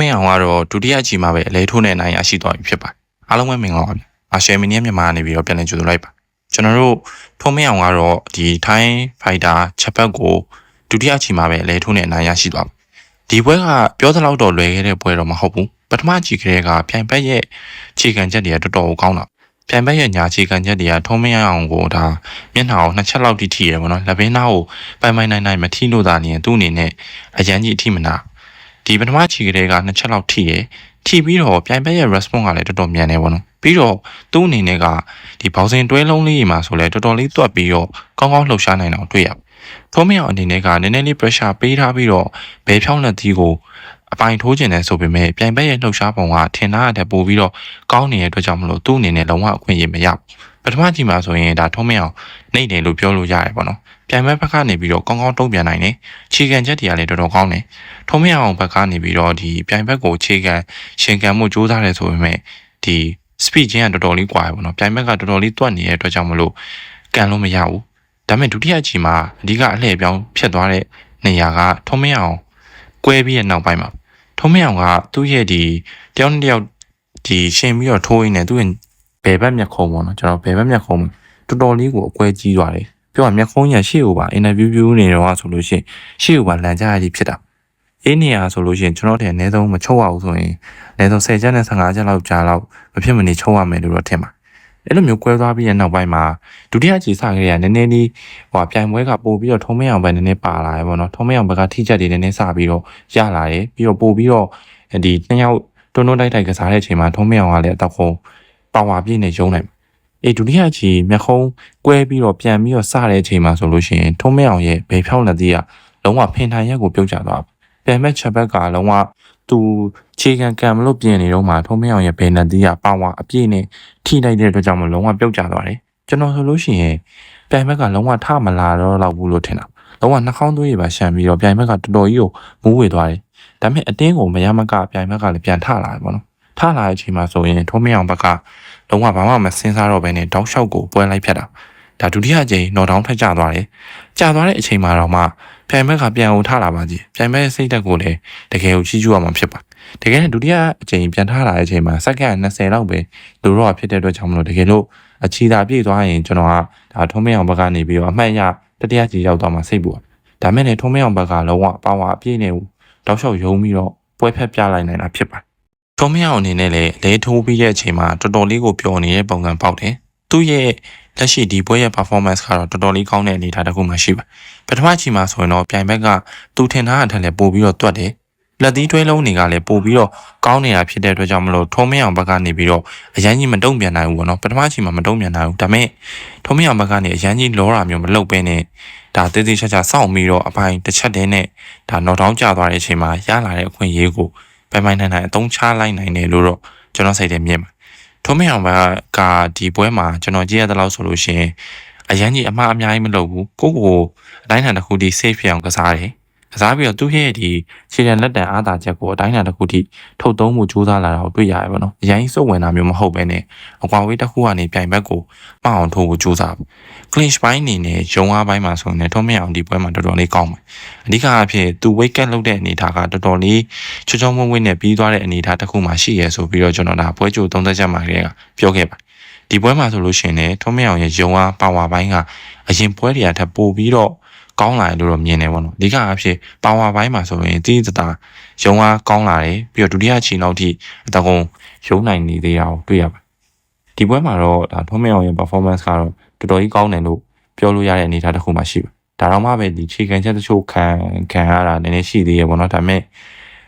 မင်းအောင်ကတော့ဒုတိယအချီမှာပဲအလဲထိုးနဲ့နိုင်ရရှိသွားပြီဖြစ်ပါတယ်အားလုံးပဲမင်္ဂလာပါဗျအာရှယ်မီနီယမြန်မာကနေပြီးတော့ပြန်လည်ကြိုဆိုလိုက်ပါကျွန်တော်တို့ထုံးမင်းအောင်ကတော့ဒီထိုင်းဖိုက်တာချက်ပတ်ကိုဒုတိယအချီမှာပဲအလဲထိုးနဲ့နိုင်ရရှိသွားပြီဒီပွဲကပြောသလောက်တော့လွယ်ခဲ့တဲ့ပွဲတော့မဟုတ်ဘူးပထမအချီကလေးကပြိုင်ဘက်ရဲ့ခြေခံချက်တွေကတော်တော်ကောင်းတာပြိုင်ဘက်ရဲ့ညာခြေခံချက်တွေကထုံးမင်းအောင်ကိုဒါမျက်နှာကိုနှစ်ချက်လောက်ထိထိရပါတော့လက်ဘင်းသားကိုပိုင်ပိုင်နိုင်နိုင်မထိလို့သာနေရင်သူ့အနေနဲ့အရန်ကြီးအထိမနာ ဒီပထမခြေကလေးကနှစ်ချက်လောက်ထိရယ်ထိပြီးတော့ပြိုင်ဘက်ရဲ့ response ကလည်းတော်တော်မြန်နေပါတော့ပြီးတော့သူ့အနေနဲ့ကဒီဘောင်စင်တွဲလုံးလေးမှာဆိုလဲတော်တော်လေးတွက်ပြီးတော့ကောင်းကောင်းလှုပ်ရှားနိုင်အောင်တွေ့ရထုံးမရအောင်အနေနဲ့ကနည်းနည်းလေး pressure ပေးထားပြီးတော့ဘယ်ဖြောင်းလက်သီးကိုအပိုင်ထိုးကျင်တယ်ဆိုပေမဲ့ပြိုင်ဘက်ရဲ့လှုပ်ရှားပုံကထင်ထားတဲ့ပို့ပြီးတော့ကောင်းနေတဲ့အတွက်ကြောင့်မလို့သူ့အနေနဲ့လုံးဝအခွင့်အရေးမရဘူး ပထမကြည့်မှာဆိုရင်ဒါထုံးမရအောင်နှိမ့်တယ်လို့ပြောလို့ရတယ်ပေါ့နော်ပြိုင်ဘက်ဘက်ကနေပြီးတော့ကောင်းကောင်းတုံ့ပြန်နိုင်တယ်ခြေခံချက်တွေကလည်းတော်တော်ကောင်းတယ်ထုံးမရအောင်ဘက်ကနေပြီးတော့ဒီပြိုင်ဘက်ကိုခြေခံရှင်ခံမှုစူးစမ်းတယ်ဆိုပေမဲ့ဒီ speed ချင်းကတော်တော်လေးကွာရပါတော့ပြိုင်ဘက်ကတော်တော်လေးတွက်နေတဲ့အတွက်ကြောင့်မလို့ကန်လို့မရဘူးဒါပေမဲ့ဒုတိယအချိန်မှာအဓိကအလှည့်ပြောင်းဖြစ်သွားတဲ့နေရာကထုံးမရအောင်ကွဲပြီးရဲ့နောက်ပိုင်းမှာထုံးမရအောင်ကသူ့ရဲ့ဒီတယောက်နဲ့တယောက်ဒီရှင်ပြီးတော့ထိုးရင်းနဲ့သူ့ရဲ့ ဘယ်ဘက်မျက်ခုံးပေါ့နော်ကျွန်တော်ဘယ်ဘက်မျက်ခုံးတော်တော်လေးကိုအကွဲကြီးသွားတယ်ပြောရမျက်ခုံးရရှေ့ကိုပါအင်တာဗျူးပြုနေတော့ဆိုလို့ရှိရင်ရှေ့ကိုပါလန်ကြရည်ဖြစ်တာအေးနေရဆိုလို့ရှိရင်ကျွန်တော်တို့အနည်းဆုံးမချုပ်ရဘူးဆိုရင်အနည်းဆုံး10ချက်နဲ့15ချက်လောက်ကြာလောက်မဖြစ်မနေချုပ်ရမယ်လို့တော့ထင်ပါအဲ့လိုမျိုးကွဲသွားပြီးတဲ့နောက်ပိုင်းမှာဒုတိယကြည်စခဲ့ရနည်းနည်းလေးဟိုပြိုင်ပွဲကပို့ပြီးတော့ထုံးမရအောင်ပဲနည်းနည်းပါလာတယ်ပေါ့နော်ထုံးမရအောင်ဘက်ကထိချက်တွေနည်းနည်းစပြီးတော့ရလာတယ်ပြီးတော့ပို့ပြီးတော့ဒီနှစ်ယောက်တွန်းတွန်းတိုက်တိုက်ကစားတဲ့အချိန်မှာထုံးမရအောင်ကလည်းအတော့ခုံ ပါဝါပြည့်နေရုံးနိုင်အေးဒုတိယကြည်မျက်ခုံးကွဲပြီးတော့ပြန်ပြီးတော့စတဲ့အချိန်မှာဆိုလို့ရှိရင်ထုံးမရအောင်ရဲ့ဘယ်ဖြောင်းလက်သေးကလုံးဝဖင်ထိုင်ရက်ကိုပြုတ်ကျသွားတယ်ပြန်မဲ့ချက်ဘက်ကလုံးဝသူခြေခံကံမလို့ပြင်နေတော့မှထုံးမအောင်ရဲ့ဘယ်နဲ့တီးရပါဝါအပြည့်နဲ့ထိလိုက်တဲ့အတွက်ကြောင့်မလုံးဝပြုတ်ကျသွားတယ်ကျွန်တော်ဆိုလို့ရှိရင်ပြန်ဘက်ကလုံးဝထမလာတော့လောက်ဘူးလို့ထင်တာလုံးဝနှာခေါင်းသွေးတွေပါရှမ်းပြီးတော့ပြန်ဘက်ကတော်တော်ကြီးကိုမူးဝေသွားတယ်ဒါပေမဲ့အတင်းကိုမရမကပြန်ဘက်ကလည်းပြန်ထလာတယ်ပေါ့နော် ထလာတဲ့အချိန်မှာဆိုရင်ထုံးမအောင်ဘက်ကလုံးဝဘာမှမစင်စားတော့ဘဲနဲ့တောက်လျှောက်ကိုပွဲလိုက်ဖြတ်တာဒါဒုတိယကြိမ်နော်ဒေါင်းထက်ကျသွားတယ်ကျသွားတဲ့အချိန်မှာတော့မှပြိုင်ဘက်ကပြန်အောင်ထားလာပါကြီးပြိုင်ဘက်စိတ်တက်ကိုလည်းတကယ်ကိုချီးကျူးရမှာဖြစ်ပါတကယ်နဲ့ဒုတိယအကြိမ်ပြန်ထားလာတဲ့အချိန်မှာစက္ကန့်20လောက်ပဲလူတော့ဖြစ်တဲ့အတွက်ကြောင့်မလို့တကယ်လို့အချီတာပြည့်သွားရင်ကျွန်တော်ကဒါထုံးမအောင်ဘက်ကနေပြီးတော့အမှတ်ရတတိယကြိမ်ရောက်သွားမှစိတ်ပူဒါမဲ့လည်းထုံးမအောင်ဘက်ကလုံးဝပါဝါအပြည့်နေဘူးတောက်လျှောက်ယုံပြီးတော့ပွဲဖက်ပြလိုက်နိုင်တာဖြစ်ပါ ထုံးမအောင်အနေနဲ့လည်းလဲထိုးပြီးတဲ့အချိန်မှာတော်တော်လေးကိုပျော်နေတဲ့ပုံစံပေါက်တယ်သူ့ရဲ့လက်ရှိဒီပွဲရဲ့ performance ကတော့တော်တော်လေးကောင်းတဲ့အနေအထားတစ်ခုမှရှိပါပထမချိန်မှာဆိုရင်တော့ပြိုင်ဘက်ကသူထင်ထားတဲ့အထက်လည်းပို့ပြီးတော့တွတ်တယ်လက်သီးတွဲလုံးတွေကလည်းပို့ပြီးတော့ကောင်းနေတာဖြစ်တဲ့အတွက်ကြောင့်မလို့ထုံးမင်းအောင်ဘက်ကနေပြီးတော့အရန်ကြီးမတုံ့ပြန်နိုင်ဘူးပေါ့နော်ပထမချိန်မှာမတုံ့ပြန်နိုင်ဘူးဒါပေမဲ့ထုံးမင်းအောင်ဘက်ကနေအရန်ကြီးလောတာမျိုးမလုပ်ဘဲနဲ့ဒါသေးသေးချာချာစောင့်ပြီးတော့အပိုင်းတစ်ချက်တည်းနဲ့ဒါနော်တောင်းကျသွားတဲ့အချိန်မှာရလာတဲ့အခွင့်အရေးကို ပိုင်ပိုင်နိုင်နိုင်အသုံးချလိုက်နိုင်တယ်လို့တော့ကျွန်တော်စိတ်ထဲမြင်ပါထုံးမင်းအောင်ဘက်ကဒီပွဲမှာကျွန်တော်ကြည့်ရတဲ့လောက်ဆိုလို့ရှိရင်အရန်ကြီးအမှားအများကြီးမလုပ်ဘူးကိုကိုအတိုင်းအတာတစ်ခုထိ safe ဖြစ်အောင်ကစားတယ် ကစားပြီးတော့သူ့ရဲ့ဒီခြေရန်လက်တံအားသာချက်ကိုအတိုင်းအတာတစ်ခုထိထုတ်သုံးမှုစူးစမ်းလာတာကိုတွေ့ရတယ်ပေါ့နော်အရန်ကြီးစုပ်ဝင်တာမျိုးမဟုတ်ပဲနဲ့အကွာဝေးတစ်ခုကနေပြိုင်ဘက်ကိုပအောင်ထိုးဖို့စူးစမ်း clinch ပိုင်းအနေနဲ့ရုံအားပိုင်းမှာဆိုရင်ထုံးမရအောင်ဒီပွဲမှာတော်တော်လေးကောင်းတယ်အဓိကအဖြစ်သူ weight cut လုပ်တဲ့အနေအထားကတော်တော်လေးချွတ်ချောမွေ့မွေ့နဲ့ပြီးသွားတဲ့အနေအထားတစ်ခုမှရှိရဲဆိုပြီးတော့ကျွန်တော်ဒါပွဲကြိုသုံးသက်ချက်မှာကလေးကပြောခဲ့ပါဒီပွဲမှာဆိုလို့ရှိရင်လည်းထုံးမရအောင်ရဲ့ယုံအားပါဝါပိုင်းကအရင်ပွဲတွေကထပ်ပိုပြီးတော့ ကောင်းလာတယ်လို့တော့မြင်တယ်ပေါ့နော်အဓိကအဖြစ်ပါဝါပိုင်းမှာဆိုရင်တိတိတသားယုံအားကောင်းလာတယ်ပြီးတော့ဒုတိယအချိန်လောက်ထိအတကုံယုံနိုင်နေသေးတာကိုတွေ့ရပါဒီပွဲမှာတော့ဒါထုံးမရအောင်ရဲ့ performance ကတော့တော်တော်ကြီးကောင်းတယ်လို့ပြောလို့ရတဲ့အနေအထားတစ်ခုမှရှိပါဒါတော့မှပဲဒီခြေခံချက်တချို့ခံခံရတာနည်းနည်းရှိသေးရပေါ့နော်ဒါပေမဲ့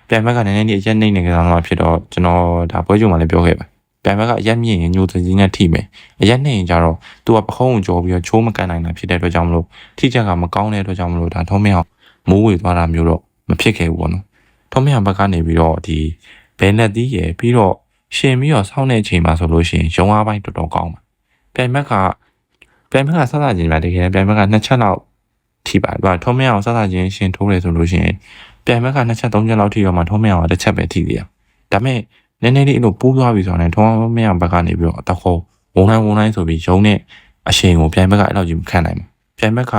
ပြန်ဘက်ကနည်းနည်းလေးအရက်နှိမ့်နေကြတာမှဖြစ်တော့ကျွန်တော်ဒါပွဲကြုံမှာလည်းပြောခဲ့ပါ ပြန်ဘက်ကအရက်မြင့်ရင်ညိုသကြီးနဲ့ထိမယ်အရက်နှိမ့်ရင်ကြတော့သူကပခုံးကိုကြောပြီးတော့ချိုးမကန်နိုင်တာဖြစ်တဲ့အတွက်ကြောင့်မလို့ထိချက်ကမကောင်းတဲ့အတွက်ကြောင့်မလို့ဒါထုံးမအောင်မိုးဝေသွားတာမျိုးတော့မဖြစ်ခဲ့ဘူးပေါ့နော်ထုံးမအောင်ဘက်ကနေပြီးတော့ဒီဘဲနဲ့တီးရယ်ပြီးတော့ရှင်ပြီးတော့ဆောင်းတဲ့အချိန်မှာဆိုလို့ရှိရင်ရုံအားပိုင်းတော်တော်ကောင်းပါပြန်ဘက်ကပြန်ဘက်ကဆက်စားခြင်းမှာတကယ်ပြန်ဘက်ကနှစ်ချက်လောက်ထိပါတယ်သူကထုံးမအောင်ဆက်စားခြင်းရှင်ထိုးတယ်ဆိုလို့ရှိရင်ပြန်ဘက်ကနှစ်ချက်သုံးချက်လောက်ထိရောမှထုံးမအောင်ကတစ်ချက်ပဲထိသေးတယ်ဒါပေမဲ့ နည်းနည်းလေးအဲ့လိုပူးသွားပြီဆိုတော့ねထုံးအောင်မရဘက်ကနေပြီးတော့အတခေါ်ဝုံတိုင်းဝုံတိုင်းဆိုပြီးရုံနဲ့အရှိန်ကိုပြိုင်ဘက်ကအဲ့လိုကြီးမခံနိုင်ဘူးပြိုင်ဘက်က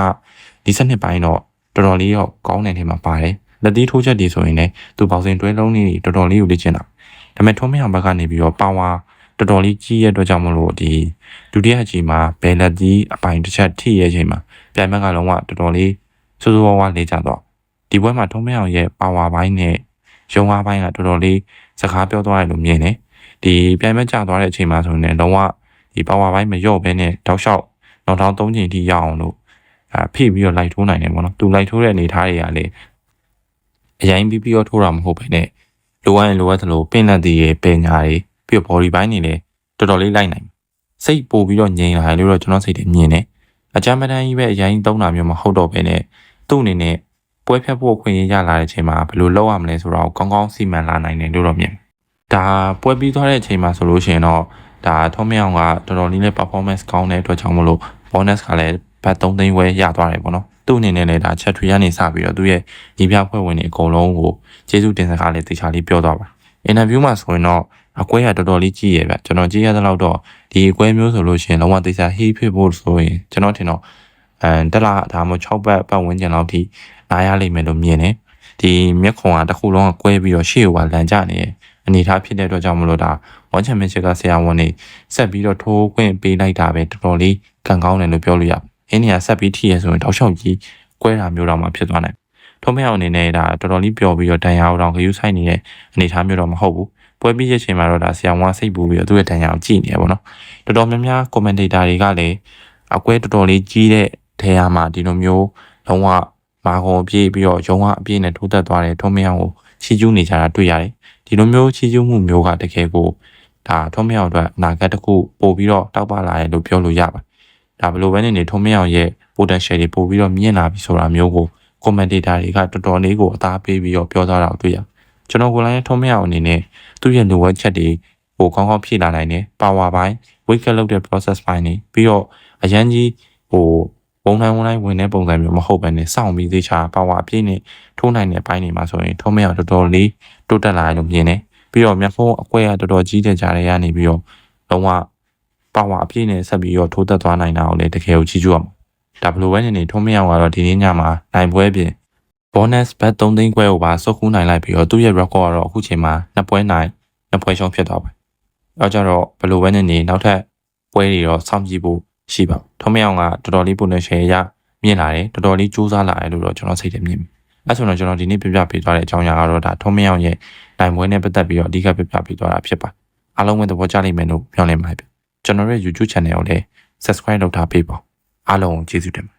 ဒီစနစ်ပိုင်းတော့တော်တော်လေးတော့ကောင်းတဲ့နေမှာပါတယ်လက်သီးထိုးချက်တွေဆိုရင်လည်းသူပေါင်စင်တွဲလုံးလေးတော်တော်လေးကိုလေ့ကျင့်တာဒါပေမဲ့ထုံးမအောင်ဘက်ကနေပြီးတော့ပါဝါတော်တော်လေးကြီးရဲ့အတွက်ကြောင့်မလို့ဒီဒုတိယအချိန်မှာဘယ်လက်သီးအပိုင်တစ်ချက်ထိရဲ့အချိန်မှာပြိုင်ဘက်ကလုံးဝတော်တော်လေးစိုးစိုးဝါးဝါလေးကြတော့ဒီဘွဲမှာထုံးမအောင်ရဲ့ပါဝါပိုင်းနဲ့ရုံးအားပိုင်းကတော်တော်လေး စကားပြောသွားတယ်လို့မြင်တယ်ဒီပြိုင်ဘက်ကျသွားတဲ့အချိန်မှာဆိုရင်လုံးဝဒီပါဝါပိုင်းမလျော့ဘဲနဲ့တောက်လျှောက်နောက်ထောင်၃ချိန်ထိရအောင်လို့အာဖိပြီးတော့လိုက်ထိုးနိုင်တယ်ပေါ့နော်သူလိုက်ထိုးတဲ့အနေထားတွေကလေအရင်ပြီးပြီးတော့ထိုးတာမဟုတ်ဘဲနဲ့လိုအပ်ရင်လိုအပ်သလိုပင်လက်သေးရဲ့ပင်ညာတွေပြီးတော့ body ပိုင်းတွေလည်းတော်တော်လေးလိုက်နိုင်စိတ်ပို့ပြီးတော့ငြိမ်လာတယ်လို့တော့ကျွန်တော်စိတ်ထဲမြင်တယ်အကြမ်းပတမ်းကြီးပဲအရင်သုံးတာမျိုးမဟုတ်တော့ဘဲနဲ့သူ့အနေနဲ့ ပွဲဖြတ်ဖို့ခွင့်ရရလာတဲ့အချိန်မှာဘယ်လိုလုပ်ရမလဲဆိုတော့ကောင်းကောင်းစီမံလာနိုင်တယ်လို့တော့မြင်ဒါပွဲပြီးသွားတဲ့အချိန်မှာဆိုလို့ရှိရင်တော့ဒါထုံးမြောင်ကတော်တော်လေးနဲ့ performance ကောင်းတဲ့အတွက်ကြောင့်မလို့ bonus ကလည်းဘတ်3သိန်းဝဲရသွားတယ်ပေါ့နော်သူ့အနေနဲ့လည်းဒါချက်ထွေကနေစပြီးတော့သူ့ရဲ့ညီပြဖွဲ့ဝင်တွေအကုန်လုံးကိုကျေးဇူးတင်စကားလေးတေချာလေးပြောသွားပါအင်တာဗျူးမှာဆိုရင်တော့အကွဲကတော်တော်လေးကြီးရဗျကျွန်တော်ကြည့်ရတဲ့လောက်တော့ဒီအကွဲမျိုးဆိုလို့ရှိရင်လုံးဝတေချာဟေးဖြစ်ဖို့ဆိုရင်ကျွန်တော်ထင်တော့ အဲတက်လာဒါမှမဟုတ်6ဘတ်ပတ်ဝန်းကျင်လောက်ထိနားရလိမ့်မယ်လို့မြင်တယ်ဒီမျက်ခွန်ကတစ်ခုလုံးကကွဲပြီးတော့ရှေ့ကလန်ကြနေတယ်အနေထားဖြစ်တဲ့အတွက်ကြောင့်မလို့ဒါဝမ်ချန်ပီယံရှစ်ကဆရာဝန်နေဆက်ပြီးတော့ထိုးခွင့်ပေးလိုက်တာပဲတော်တော်လေးကံကောင်းတယ်လို့ပြောလို့ရတယ်။အင်းနေရာဆက်ပြီးထိရဆိုရင်တောက်လျှောက်ကြီးကွဲတာမျိုးတော့မှဖြစ်သွားနိုင်။ထုံးမအောင်အနေနဲ့ဒါတော်တော်လေးပျော်ပြီးတော့တန်ရာအောင်ခရူးဆိုင်နေတဲ့အနေထားမျိုးတော့မဟုတ်ဘူး။ပွဲပြီးရဲ့ချိန်မှာတော့ဒါဆရာဝန်ကစိတ်ပူပြီးတော့သူ့ရဲ့တန်ရာအောင်ကြည့်နေရပါတော့။တော်တော်များများ commentator တွေကလည်းအကွဲတော်တော်လေးကြီးတဲ့ ထဲရမှာဒီလိုမျိုးလုံးဝမာကုံအပြည့်ပြီးတော့ရုံကအပြည့်နဲ့ထိုးသက်သွားတဲ့ထုံးမအောင်ကိုချီကျူးနေကြတာတွေ့ရတယ်။ဒီလိုမျိုးချီကျူးမှုမျိုးကတကယ်ကိုဒါထုံးမအောင်အတွက်အနာဂတ်တစ်ခုပို့ပြီးတော့တောက်ပလာတယ်လို့ပြောလို့ရပါတယ်။ဒါဘယ်လိုပဲနေနေထုံးမအောင်ရဲ့ potential တွေပို့ပြီးတော့မြင့်လာပြီဆိုတာမျိုးကို commentator တွေကတော်တော်လေးကိုအသားပေးပြီးတော့ပြောသွားတာကိုတွေ့ရ။ကျွန်တော်ကိုယ်လည်းထုံးမအောင်အနေနဲ့သူ့ရဲ့လိုအပ်ချက်တွေပိုကောင်းကောင်းဖြည့်လာနိုင်တယ်။ power ပိုင်း weight cut လုပ်တဲ့ process ပိုင်းနေပြီးတော့အရန်ကြီးဟို ပုံတိုင်းဝန်တိုင်းဝင်တဲ့ပုံစံမျိုးမဟုတ်ဘဲနဲ့စောင့်ပြီးသေးချာပါဝါအပြည့်နဲ့ထိုးနိုင်တဲ့ပိုင်းတွေမှာဆိုရင်ထုံးမရတော်တော်လေးတိုးတက်လာတယ်လို့မြင်တယ်ပြီးတော့မျက်ဖုံးအကွဲကတော်တော်ကြီးတဲ့ကြားတွေကနေပြီးတော့လုံးဝပါဝါအပြည့်နဲ့ဆက်ပြီးတော့ထိုးတက်သွားနိုင်တာကိုလည်းတကယ်ကိုကြီးကျူးရမှာဒါဘလိုပဲနေနေထုံးမရကတော့ဒီနေ့ညမှာနိုင်ပွဲပြင် bonus bet 3သိန်းခွဲကိုပါစုပ်ကူးနိုင်လိုက်ပြီးတော့သူ့ရဲ့ record ကတော့အခုချိန်မှာနှစ်ပွဲနိုင်နှစ်ပွဲရှုံးဖြစ်သွားပါအဲကြတော့ဘလိုပဲနေနေနောက်ထပ်ပွဲတွေတော့စောင့်ကြည့်ဖို့ ရှိပါထုံးမအောင်ကတော်တော်လေး potential ရမြင်လာတယ်တော်တော်လေးစူးစမ်းလာတယ်လို့တော့ကျွန်တော်စိတ်ထဲမြင်အဲဆိုတော့ကျွန်တော်ဒီနေ့ပြပြပေးသွားတဲ့အကြောင်းအရာကတော့ဒါထုံးမအောင်ရဲ့နိုင်ပွဲနဲ့ပတ်သက်ပြီးတော့အဓိကပြပြပေးသွားတာဖြစ်ပါအားလုံးပဲသဘောကျလိမ့်မယ်လို့ပြောနေပါတယ်ကျွန်တော်ရဲ့ YouTube channel ကိုလည်း subscribe လုပ်ထားပေးပါအားလုံးကိုကျေးဇူးတင်ပါ